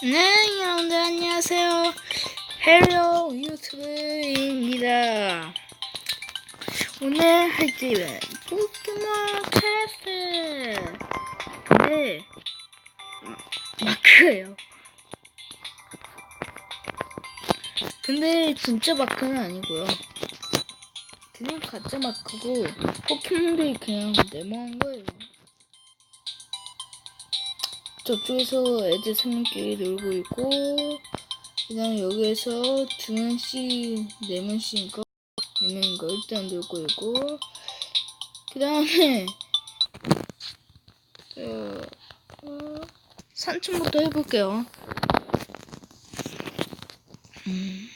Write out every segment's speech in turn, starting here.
네, 여러분들 안녕하세요. 헬로 유튜브입니다. 오늘 할 게임은 포켓몬 캐스트. 근데 마크예요. 근데 진짜 마크는 아니고요. 그냥 가짜 마크고 포켓몬들이 그냥 네모한 거예요. 저쪽에서 애들 사람끼리 놀고 있고 그 다음에 여기에서 두 명씩 네 명씩인가 네 명인가 일단 놀고 있고 그 다음에 어, 어, 산책부터 해볼게요. 음.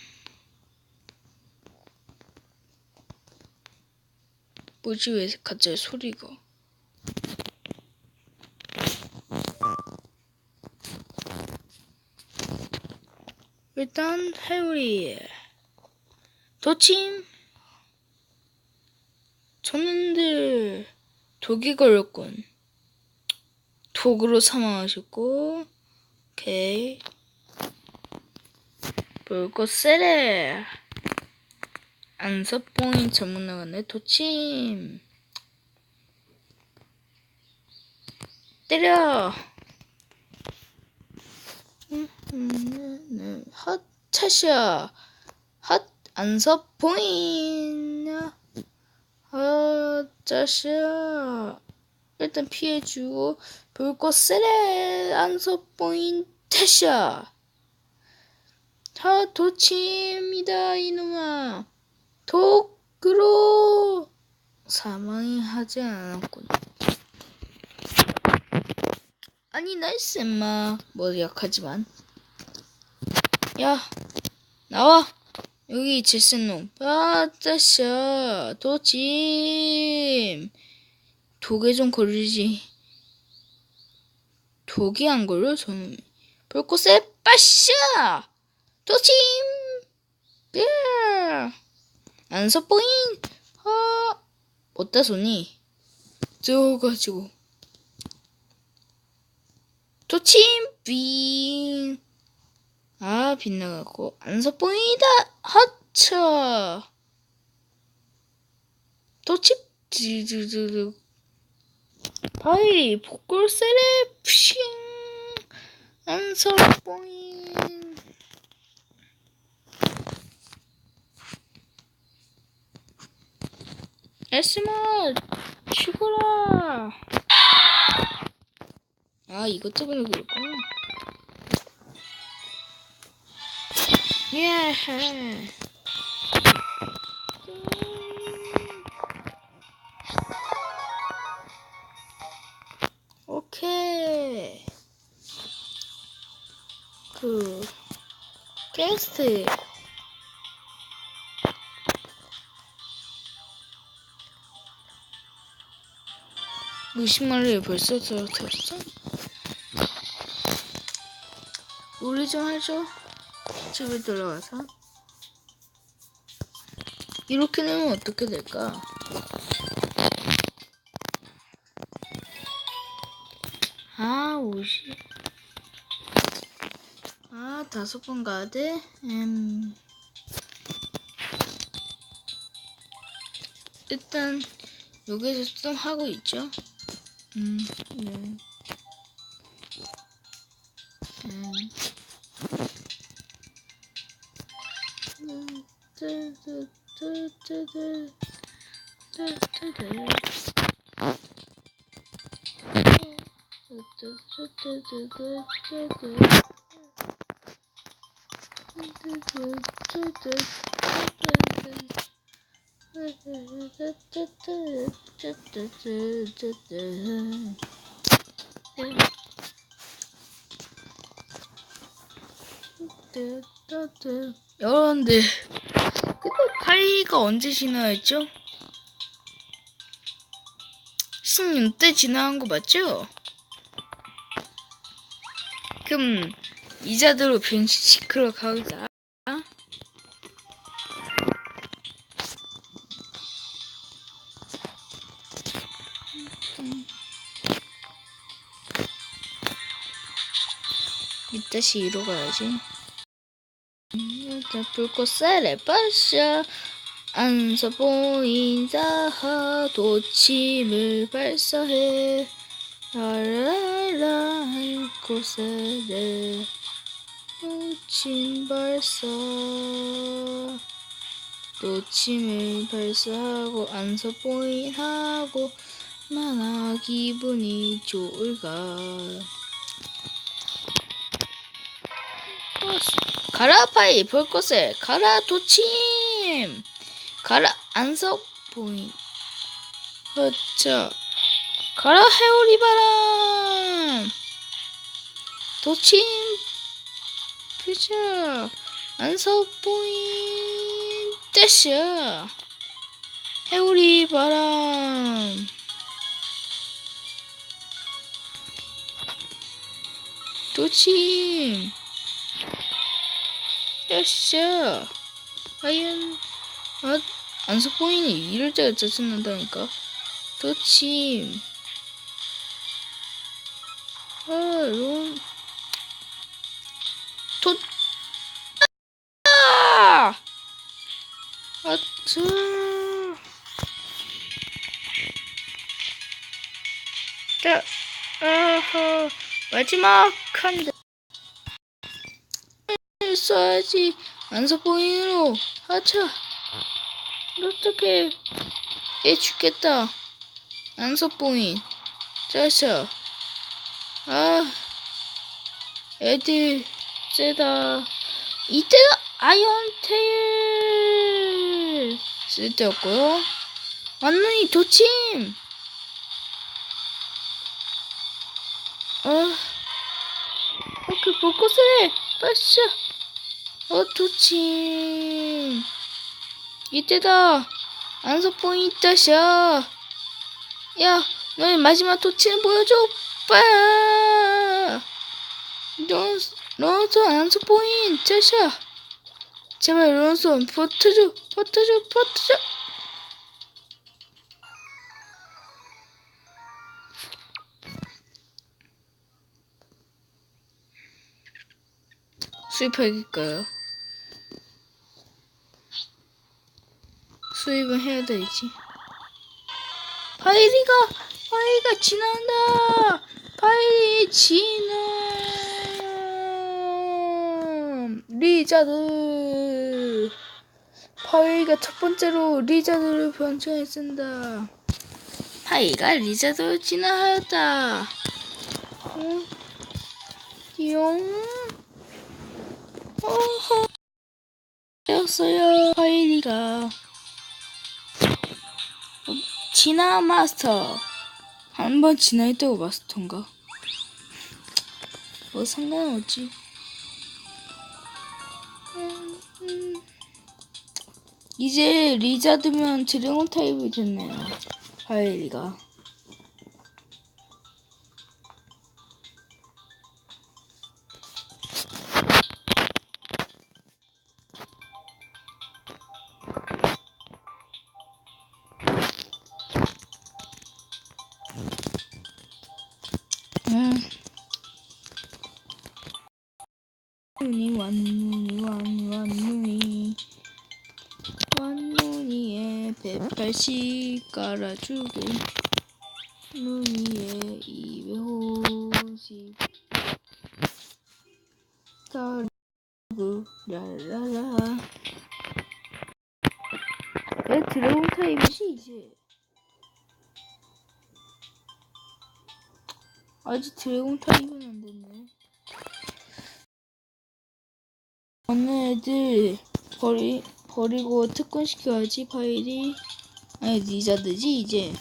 뭐지 왜 갑자기 소리가? 일단 해우리. 도침 저는들 독이 걸렸군. 독으로 사망하셨고 오케이. 볼것 세레. 안서뽕이 전문 나갔네 도침 때려 음, 핫 차샤 핫 안서 보인 핫 차샤 일단 피해주고 불꽃 세레 안서 보인 태샤 다 도치입니다 이놈아. 독으로 사망이 하지 않았군. 아니 나이스 엠마. 뭐 약하지만 야 나와. 여기 제센놈. 빠따샤 도짐. 독에 좀 걸리지. 독이 안 걸려? 저놈이 불꽃에 빠샤! 도짐! 예! 안서보인 아 어디다 손이 쪄가지고. 도침 빙 아 빗나가고. 안서뽕이다. 하차. 도침 드드드드 바이 복골 세레 푸싱. 안서뽕이 에스마 죽어라. 아 이것 때문에 그랬구나 예. 오케이. 그 게스트 무심말을 벌써 들었어? 우리 좀 하죠. 집에 들어가서 이렇게 되면 어떻게 될까? 아 오십 아 다섯 번 가야 돼? 음 일단 여기서 좀 하고 있죠? 음 네. 여러분들 파이가 언제 진화했죠? 16대 진화한 거 맞죠? 그럼 이자대로 변신시키러 가자 다시 이로 가야지. 일단 불꽃살에 빠져 안서 보인다 도침을 발사해. 라라라 불꽃살에 도침 발사. 도침을 발사하고 안서 보인하고 얼마나 기분이 좋을까? 가라 파이 불꽃에. 가라 도침 가라 안석 보인 그렇죠. 가라 해오리 바람! 도침 피자 안석 보인 떼셔! 해오리 바람! 도침 야샤 과연 아 안석 보이니 이럴 때가 짜증난다니까? 도침 아론. 도 아! 아트 자 아하. 마지막 칸드 써야지. 안서 보이로 하차 어떻게 얘 죽겠다. 보인 짜샤. 아 애들 세다. 이때가 아이언 테일 쓸 때였고요. 완전히 도침. 아그 불꽃에 빠샤 어 도침 이때다 안석 포인트 샤. 야, 너의 마지막 도치는 보여줘, 오빠. 론스, 론son 안석 포인트 샤. 제발 론son 버텨줘, 버텨줘, 버텨줘. 수입하길까요? 수입은 해야 되지. 파이리가 파이가 지나간다. 파이리 지남. 리자드. 파이가 첫 번째로 리자드를 변천했습니다. 파이가 리자드를 진화하였다. 어? 띠용. 어허. 되었어요. 파이리가. 진화 마스터 한번 진화했다고 마스터인가? 뭐 상관없지. 이제 리자드면 드래곤 타입이 됐네요 파일리가 180 깔아주고 눈이에 250 깔아주고 랄랄라. 내 드래곤 타입이지 이제? 아직 드래곤 타입은 안 됐네. 어느 애들 버리 버리고 특권 시켜야지 파일이 아니 니자드지 이제.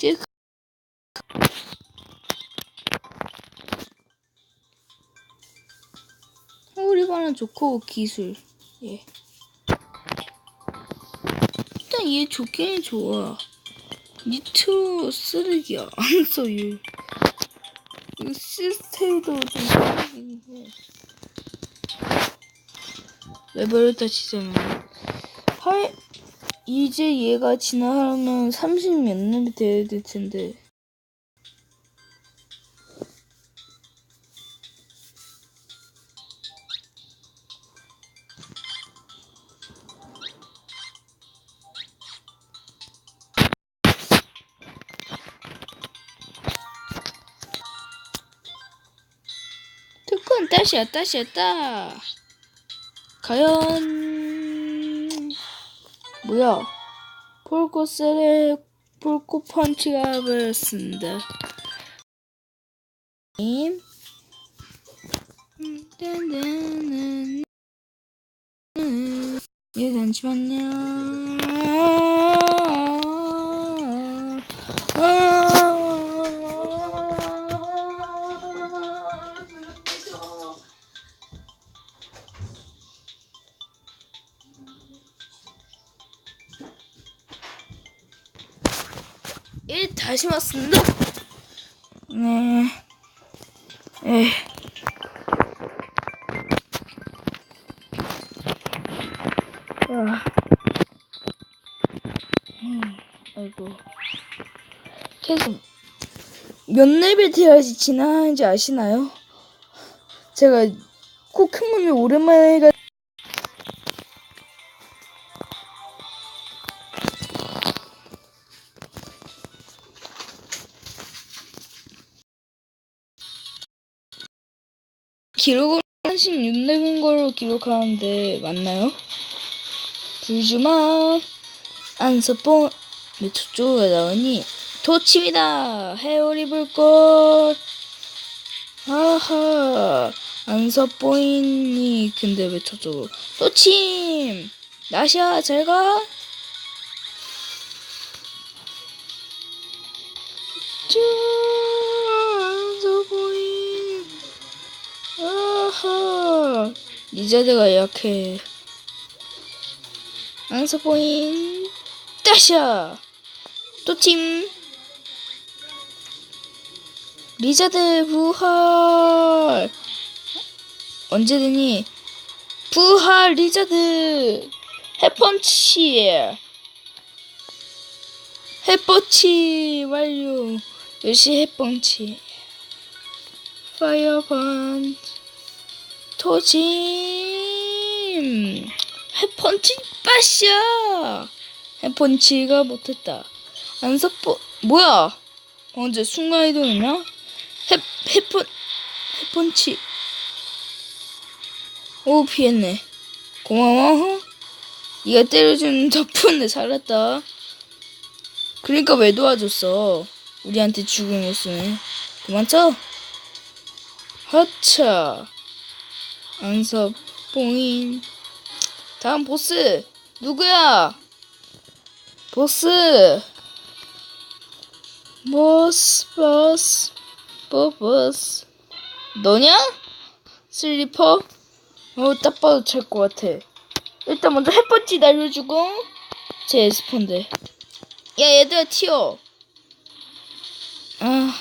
그- 우리반은 좋고 기술 예. 일단 얘 좋긴 좋아. 니트로 쓰레기야. 안 써요. 이 시스템도 좀 쓰레기긴 해. 레벨을 따지자면. 할, 이 이제 얘가 지나가면 30 몇 년이 돼야 될 텐데. 특권 따시야 따시야 따. 과연 뭐야? 폴코셀의 폴코 펀치가 버렸습니다 임 음, 딴딴딴. 음, 예 잠시만요 예, 다시 왔습니다. 네. 에. 아. 음, 아이고. 계속 몇 레벨 돼야지 지나는지 아시나요? 제가 코크문을 오랜만에 해가 한신 6레벨인 걸로 기록하는데 맞나요? 불주마. 안서뽕. 몇 초쪽에 나오니? 도침이다. 해오리 불꽃. 아하. 안서뽕이니. 근데 왜 저쪽으로? 도침 나샤 잘가. 저 아하 리자드가 약해. 안서포인 따샤! 또팀. 리자드 부활! 언제든지 부활 리자드 해펀치! 해펀치 완료! 역시 해펀치. 파이어 펀치 토짐. 해펀치 빠샤 해펀치가 못했다. 안서포 뭐야? 언제 순간이동했나? 해 해펀 해펀치. 오 피했네. 고마워. 네가 때려준 덕분에 살았다. 그러니까 왜 도와줬어? 우리한테 죽음이었으면 그만 쳐. 하차 안서 뽕인. 다음 보스. 누구야? 보스. 보스 보스 보 보스. 너냐? 슬리퍼? 어딱 봐도 찰것 같아. 일단 먼저 햇볕이 날려주고 제 에스폰데. 야 얘들아 튀어. 아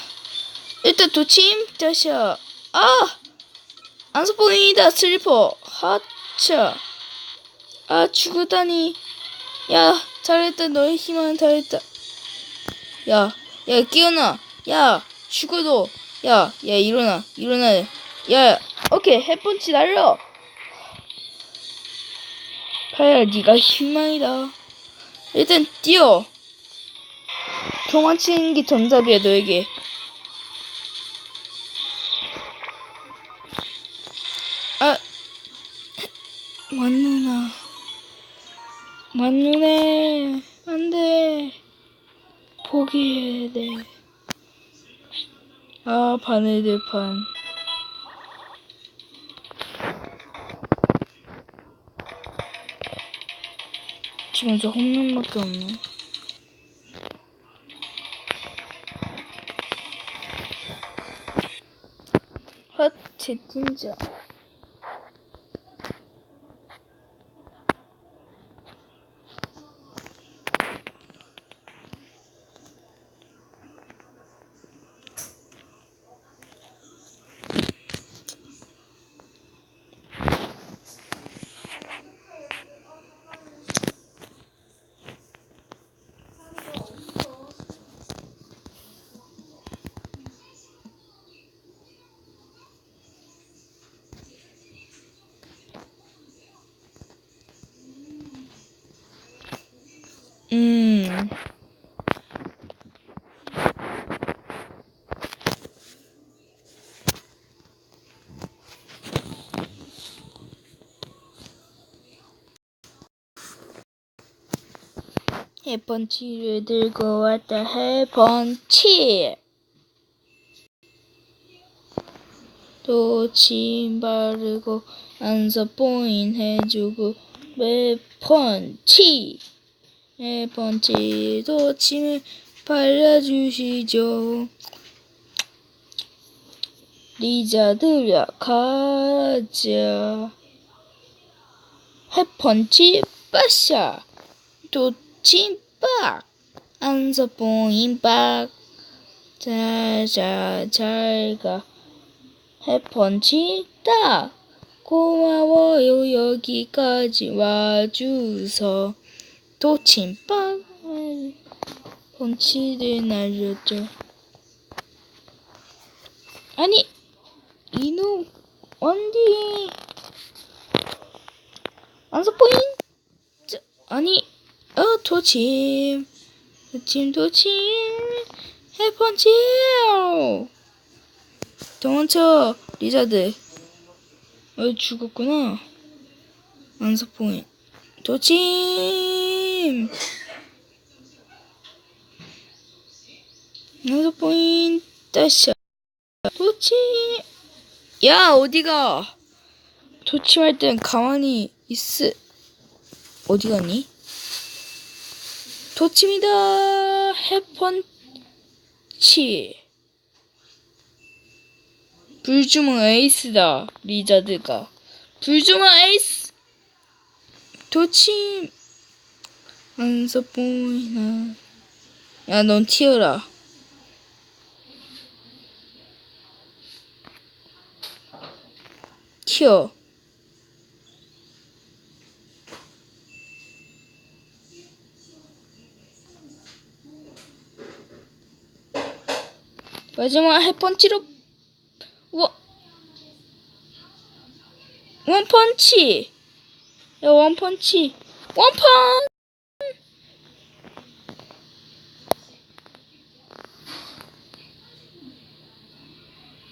일단 도침 다시야. 아 안서뽕이다 슬리퍼. 하차. 아 죽으다니. 야 잘했다. 너의 희망은 다했다. 야야 깨어나. 야 죽어도. 야야 일어나. 일어나. 야 오케이. 햇펀치 날려 파야 네가 희망이다. 일단 뛰어. 도망치는 게 정답이야 너에게 만누네. 안돼. 포기해야 돼아 바늘들판 지금 저 홈런밖에 없네. 헛 채팅자 해펀치를 들고 왔다 해펀치. 도침 바르고 안서 포인 해주고 매펀치 해펀치 도침을 발라주시죠. 리자드야 가자. 해펀치 빠샤. 도 침박. 안서 포인 박. 자자 잘가 해펀치 딱 고마워요 여기까지 와주서 도침빵 펀치를 날렸죠 아니 이놈 원디 안서 포인 저, 아니 어 도침 도침 도침 해펀치 도망쳐 리자드. 어 죽었구나. 안서포인 도침. 안서포인 따샤. 도침. 야 어디가? 도침할 땐 가만히 있으 어디 갔니 도침이다. 해펀치. 불주먹 에이스다 리자드가. 불주먹 에이스! 도침 안서 보이나? 야 넌 튀어라. 튀어 마지막 해펀치로. 우와 원펀치. 야 원펀치. 원펀.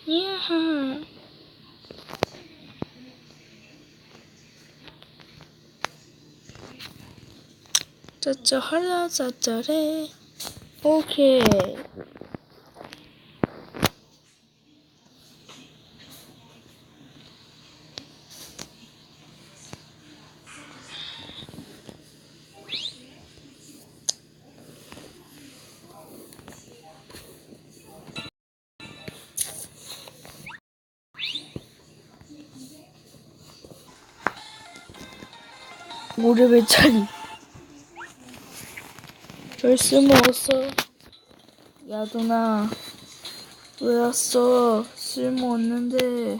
야하 짜짜 하라 짜짜래. 오케이 모래배 차리. 벌써 먹었어. 야도나. 왜 왔어? 쓸모없는데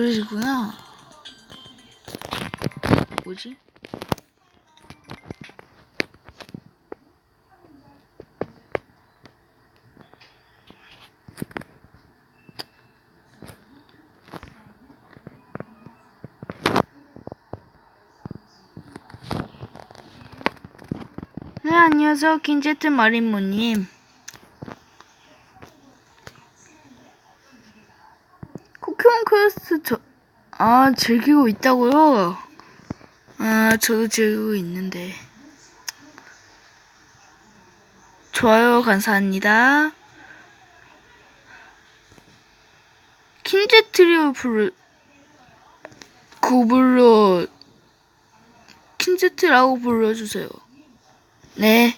그러시구나. 뭐지? 네, 안녕하세요. 킨제트 마린모님. 포켓몬 퀘스트 저, 아, 즐기고 있다고요? 아, 저도 즐기고 있는데. 좋아요, 감사합니다. 킨제 트리오 부르, 그거 불러, 킨제트라고 불러주세요. 네,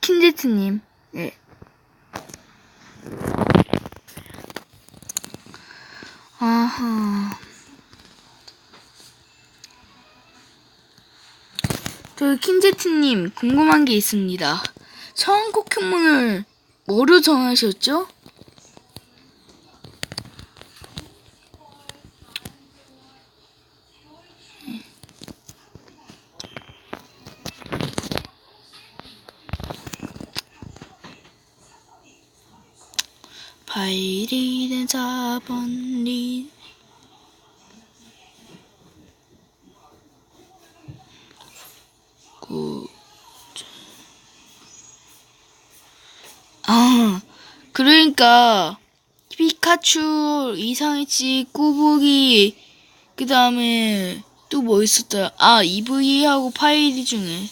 킨제트님. 네. 아하. 저 킨제트님 궁금한 게 있습니다. 처음 포켓몬을 뭐로 정하셨죠? 바이리는 4번 리 구 아, 그러니까 피카츄, 이상이치, 꾸부기 그 다음에 또 뭐 있었더라? 아, EV하고 파이리 중에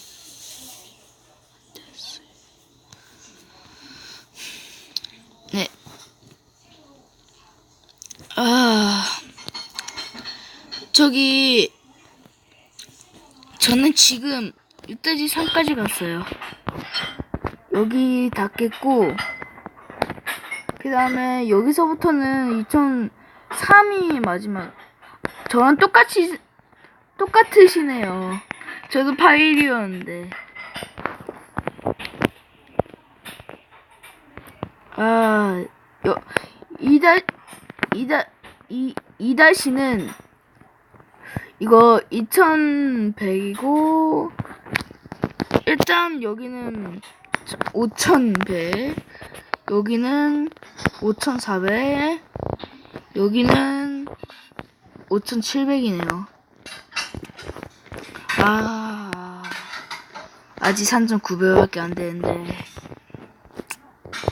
네. 아, 저기, 저는 지금 6대지 3까지 갔어요. 여기 닿겠고, 그 다음에 여기서부터는 2003이 마지막. 저랑 똑같이, 똑같으시네요. 저도 파일이었는데. 아, 여, 이다, 이다, 이, 이다시는 이거 2100이고, 일단 여기는 5100, 여기는 5400, 여기는 5700이네요. 아, 아직 3900밖에 안 되는데.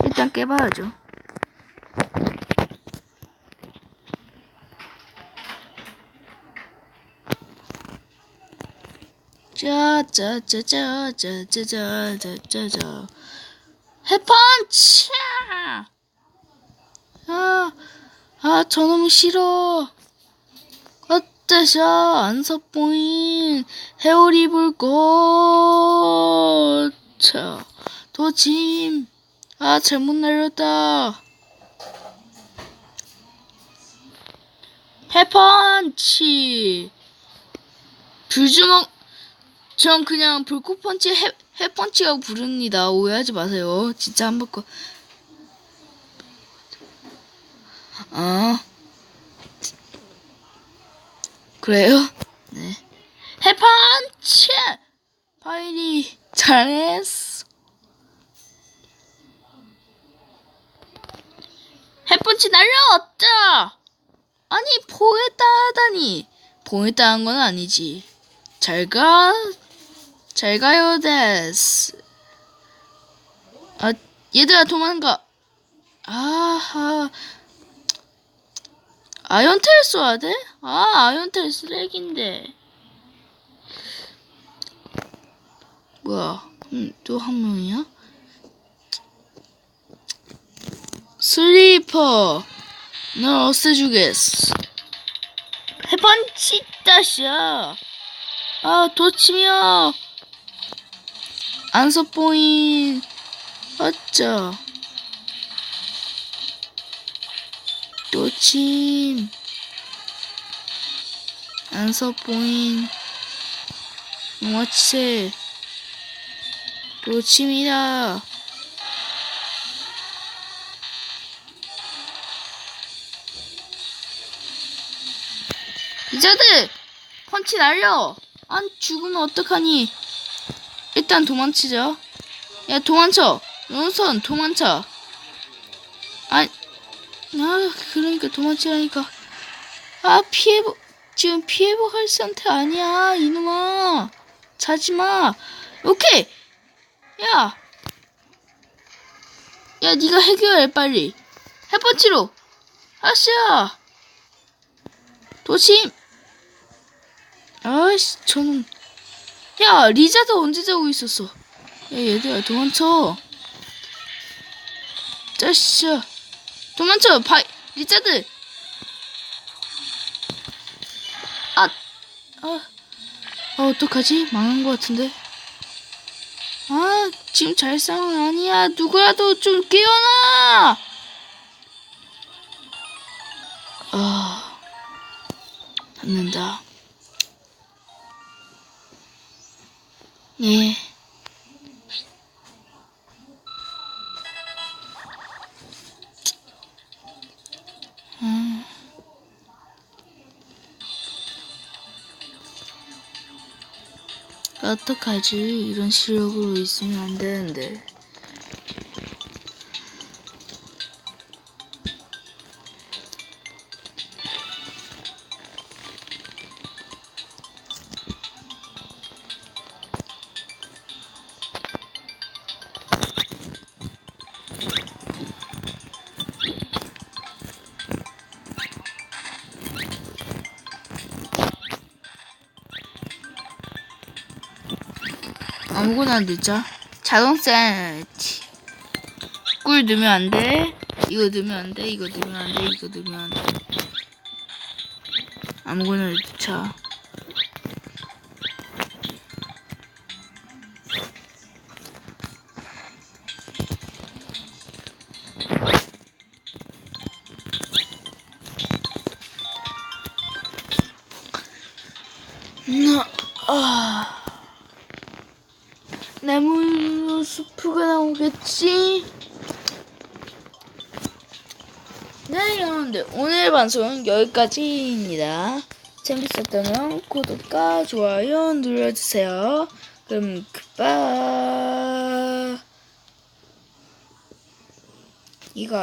일단 깨봐야죠. 짜짜짜짜짜짜짜짜짜 해펀치! 아, 아, 저놈 싫어. 어때셔, 안서보인 헤어리 불꽃. 자, 도짐. 아, 잘못 날렸다. 해펀치. 불주먹. 전 그냥 불꽃펀치 해, 해펀치라고 부릅니다. 오해하지 마세요. 진짜 한 바꿔. 아. 그래요? 네. 해펀치! 파이리, 잘했어. 햇펀치 날려왔다! 아니, 포했다 하다니. 포했다는 건 아니지. 잘 가, 잘 가요, 데스. 아, 얘들아, 도망가. 아하. 아이언텔 쏴야 돼? 아, 아이언텔 쓰레기인데. 뭐야, 음, 또한 명이야? 슬리퍼, 널 없애주겠어. 해펀치 다시야. 아, 도치며. 안서보인. 어쩌. 도침. 안서보인. 뭐치. 도침이다. 이자들 펀치 날려 안 죽으면 어떡하니 일단 도망치자 야 도망쳐 연선 도망쳐 아, 아 그러니까 도망치라니까 아 피해보 지금 피해보할 상태 아니야 이놈아 자지 마 오케이 야 야, 네가 해결해 빨리. 해펀치로. 아싸. 도심. 아이씨, 저는. 야, 리자드 언제 자고 있었어? 야, 얘들아, 도망쳐. 짜샤. 도망쳐, 바, 리자드. 아, 아, 아, 어떡하지? 망한 것 같은데. 아, 지금 잘 싸운 아니야. 누구라도 좀 깨어나! 아, 닫는다. 예. 음. 어떡하지? 이런 실력으로 있으면 안 되는데. 아무거나 넣자. 자동 세트. 꿀 넣으면 안 돼. 이거 넣으면 안 돼. 이거 넣으면 안 돼. 이거 넣으면 안 돼. 아무거나 넣자. 오늘 방송은 여기까지입니다. 재밌었다면 구독과 좋아요 눌러주세요. 그럼 굿바이. 이거